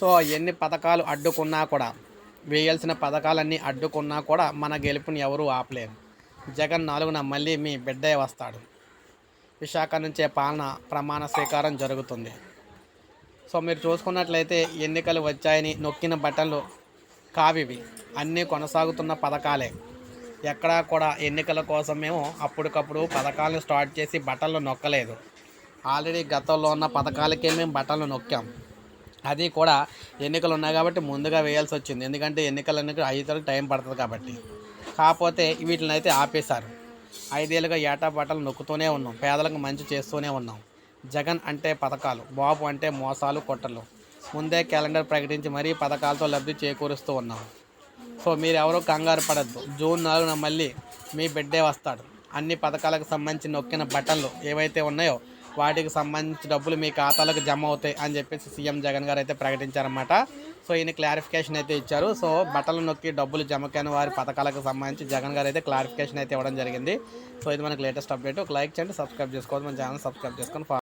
So ఎన్ని పథకాలు అడ్డుకున్నా కూడా వేయాల్సిన పథకాలన్నీ అడ్డుకున్నా కూడా మన గెలుపుని ఎవరూ ఆపలేరు. జగన్ నాలుగున మళ్ళీ మీ బిడ్డే వస్తాడు. విశాఖ నుంచే పాలన ప్రమాణ స్వీకారం జరుగుతుంది. సో మీరు చూసుకున్నట్లయితే ఎన్నికలు వచ్చాయని నొక్కిన బట్టలు కావివి. అన్నీ కొనసాగుతున్న పథకాలే. ఎక్కడా కూడా ఎన్నికల కోసం మేము అప్పటికప్పుడు పథకాలను స్టార్ట్ చేసి బట్టలు నొక్కలేదు. ఆల్రెడీ గతంలో ఉన్న పథకాలకే మేము బట్టలు నొక్కాం. అది కూడా ఎన్నికలు ఉన్నాయి కాబట్టి ముందుగా వేయాల్సి వచ్చింది. ఎందుకంటే ఎన్నికలు అనేది ఐదు టైం పడుతుంది కాబట్టి. కాకపోతే వీటిని అయితే ఆపేశారు. ఐదేళ్ళుగా ఏటా బట్టలు నొక్కుతూనే ఉన్నాం. పేదలకు మంచి చేస్తూనే ఉన్నాం. జగన్ అంటే పథకాలు బాబు అంటే మోసాలు కొట్టలు. ముందే క్యాలెండర్ ప్రకటించి మరీ పథకాలతో లబ్ధి చేకూరుస్తూ ఉన్నాం. సో మీరు ఎవరు కంగారు పడద్దు. జూన్ నాలుగున మళ్ళీ మీ బిడ్డే వస్తాడు. అన్ని పథకాలకు సంబంధించి నొక్కిన బట్టలు ఏవైతే ఉన్నాయో వాటికి సంబంధించి డబ్బులు మీ ఖాతాలకు జమ అవుతాయి అని చెప్పేసి సీఎం జగన్ గారు అయితే ప్రకటించారన్నమాట. సో ఈయన క్లారిఫికేషన్ అయితే ఇచ్చారు. సో బట్టలు నొక్కి డబ్బులు జమ కాని వారి పథకాలకు సంబంధించి జగన్ గారు అయితే క్లారిఫికేషన్ అయితే ఇవ్వడం జరిగింది. సో ఇది మనకి లేటెస్ట్ అప్డేట్ ఒక లైక్ చేయండి సబ్స్క్రైబ్ చేసుకోవాలి మన ఛానల్ సబ్స్క్రైబ్ చేసుకొని